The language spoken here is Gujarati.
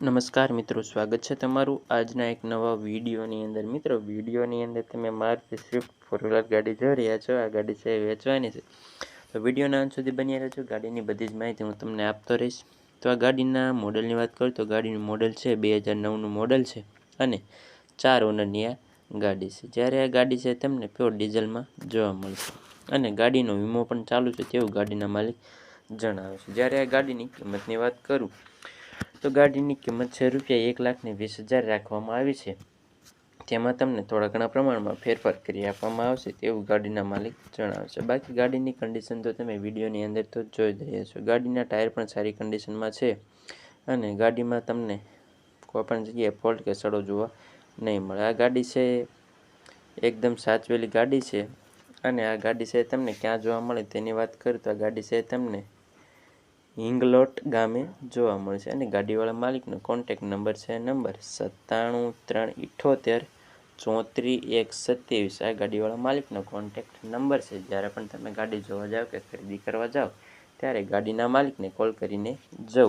નમસ્કાર મિત્રો, સ્વાગત છે તમારું આજના એક નવા વિડીયોની અંદર. મિત્રો, વિડીયોની અંદર તમે મારુતિ સ્વિફ્ટ ફોર વ્હીલર ગાડી જોઈ રહ્યા છો. આ ગાડી છે વેચવાની છે. તો વિડીયોના અંત સુધી બની રહેજો. ગાડીની બધી જ માહિતી હું તમને આપતો રહીશ. તો આ ગાડીના મોડલની વાત કરું તો ગાડીનું મોડલ છે બે હજાર નવનું મોડલ છે અને ચાર ઓનરની આ ગાડી છે. જ્યારે આ ગાડી છે તમને પ્યોર ડીઝલમાં જોવા મળશે. અને ગાડીનો વીમો પણ ચાલુ છે તેવું ગાડીના માલિક જણાવે છે. જ્યારે આ ગાડીની કિંમતની વાત કરું તો ગાડીની કિંમત છે રૂપિયા એક લાખને વીસ હજાર રાખવામાં આવી છે. તેમાં તમને થોડા ઘણા પ્રમાણમાં ફેરફાર કરી આપવામાં આવશે તેવું ગાડીના માલિક જણાવે છે. બાકી ગાડીની કન્ડિશન તો તમે વિડીયોની અંદર તો જોઈ રહ્યા છો. ગાડીના ટાયર પણ સારી કન્ડિશનમાં છે અને ગાડીમાં તમને કોઈ પણ જગ્યાએ ફોલ્ટ કે સડો જોવા નહીં મળે. આ ગાડી છે એકદમ સાચવેલી ગાડી છે અને આ ગાડી છે તમને ક્યાં જોવા મળે તેની વાત કરું તો આ ગાડી છે તમને હિંગલોટ ગામે જોવા મળશે અને ગાડીવાળા માલિકનો કોન્ટેક નંબર છે, નંબર સત્તાણું, ત્રણ, ઇઠોતેર, ચોત્રીસ એક સત્યાવીસ આ ગાડીવાળા માલિકનો કોન્ટેક્ટ નંબર છે. જ્યારે પણ તમે ગાડી જોવા જાઓ કે ખરીદી કરવા જાઓ ત્યારે ગાડીના માલિકને કોલ કરીને જવું.